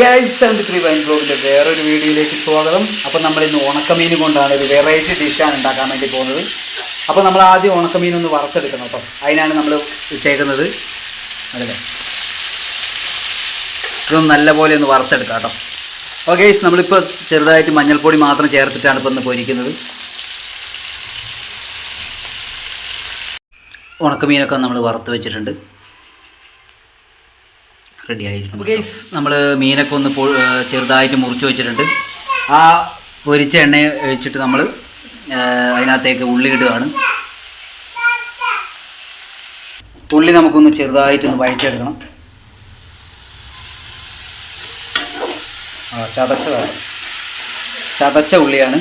Guys seventy three wine ബ്ലോഗിന്റെ വേറൊരു വീഡിയോയിലേക്ക് സ്വാഗതം. അപ്പോൾ നമ്മൾ ഇന്ന് ഉണക്കമീൻ കൊണ്ടാണ് വെറൈറ്റി ഡിഷാണ് ഉണ്ടാക്കാൻ വേണ്ടി പോകുന്നത്. അപ്പോൾ നമ്മൾ ആദ്യം ഉണക്കമീൻ ഒന്ന് വറുത്തെടുക്കണം കേട്ടോ അതിനാണ് നമ്മൾ ഇട്ടേക്കുന്നത്. അതെ. ഇതൊന്ന് നല്ലപോലെ ഒന്ന് വറുത്തെടുക്കാം കേട്ടോ ഓ ഗൈസ് നമ്മളിപ്പോൾ ചെറുതായിട്ട് മഞ്ഞൾപ്പൊടി മാത്രം ചേർത്തിട്ടാണ് ഇപ്പോൾ ഒന്ന് പൊരിക്കുന്നത്. ഉണക്കമീനൊക്കെ നമ്മൾ വറുത്ത് വെച്ചിട്ടുണ്ട്. റെഡി ആയിരിക്കും ഗൈസ് നമ്മൾ മീനൊക്കെ ഒന്ന് ചെറുതായിട്ട് മുറിച്ച് വെച്ചിട്ടുണ്ട്. ആ പൊരിച്ച എണ്ണ ഒഴിച്ചിട്ട് നമ്മൾ അതിനകത്തേക്ക് ഉള്ളി ഇടുകയാണ്. ഉള്ളി നമുക്കൊന്ന് ചെറുതായിട്ടൊന്ന് വഴിച്ചെടുക്കണം ആ ചതച്ചതാണ്. ചതച്ച ഉള്ളിയാണ്.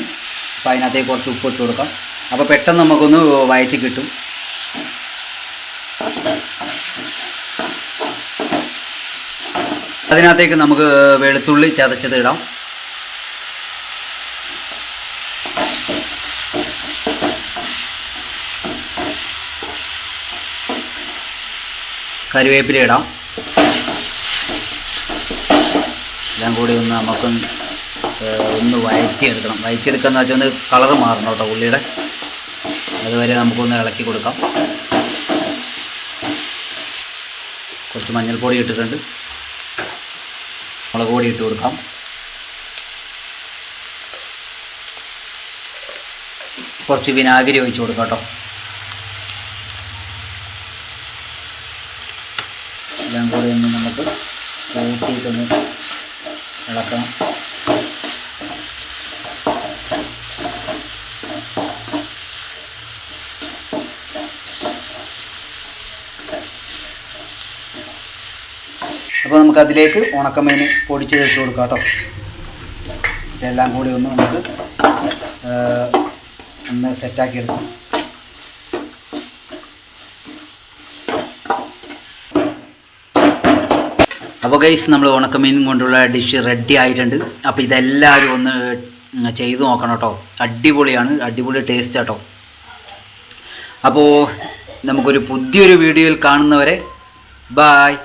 അപ്പോൾ അതിനകത്തേക്ക് കുറച്ച് ഉപ്പ് ഇട്ട് കൊടുക്കാം. അപ്പോൾ പെട്ടെന്ന് നമുക്കൊന്ന് വയറ്റി കിട്ടും. അതിനകത്തേക്ക് നമുക്ക് വെളുത്തുള്ളി ചതച്ചത് ഇടാം. കറിവേപ്പില ഇടാം. എല്ലാം കൂടി ഒന്ന് നമുക്കൊന്ന് ഒന്ന് വഴറ്റിയെടുക്കണം. വഴറ്റിയെടുക്കുക എന്ന് വെച്ചാൽ ഒന്ന് കളറ് മാറണം കേട്ടോ ഉള്ളിയുടെ അതുവരെ നമുക്കൊന്ന് ഇളക്കി കൊടുക്കാം. കുറച്ച് മഞ്ഞൾപ്പൊടി ഇട്ടിട്ടുണ്ട്. മുളക് പൊടി ഇട്ട് കൊടുക്കാം. കുറച്ച് വിനാഗിരി ഒഴിച്ച് കൊടുക്കാം കേട്ടോ. എല്ലാം കൂടി ഒന്ന് കൂട്ടിയിട്ടൊന്ന് ഇളക്കണം. അപ്പോൾ നമുക്ക് അതിലേക്ക് ഉണക്കമീൻ പൊടിച്ച് വെച്ച് കൊടുക്കാം കേട്ടോ ഇതെല്ലാം കൂടി ഒന്ന് നമുക്ക് ഒന്ന് സെറ്റാക്കി എടുക്കാം. അപ്പോൾ ഗൈസ് നമ്മൾ ഉണക്കമീൻ കൊണ്ടുള്ള ഡിഷ് റെഡി ആയിട്ടുണ്ട്. അപ്പോൾ ഇതെല്ലാവരും ഒന്ന് ചെയ്ത് നോക്കണം കേട്ടോ. അടിപൊളിയാണ് അടിപൊളി ടേസ്റ്റ് കേട്ടോ അപ്പോൾ നമുക്കൊരു പുതിയൊരു വീഡിയോയിൽ കാണുന്നവരെ ബായ്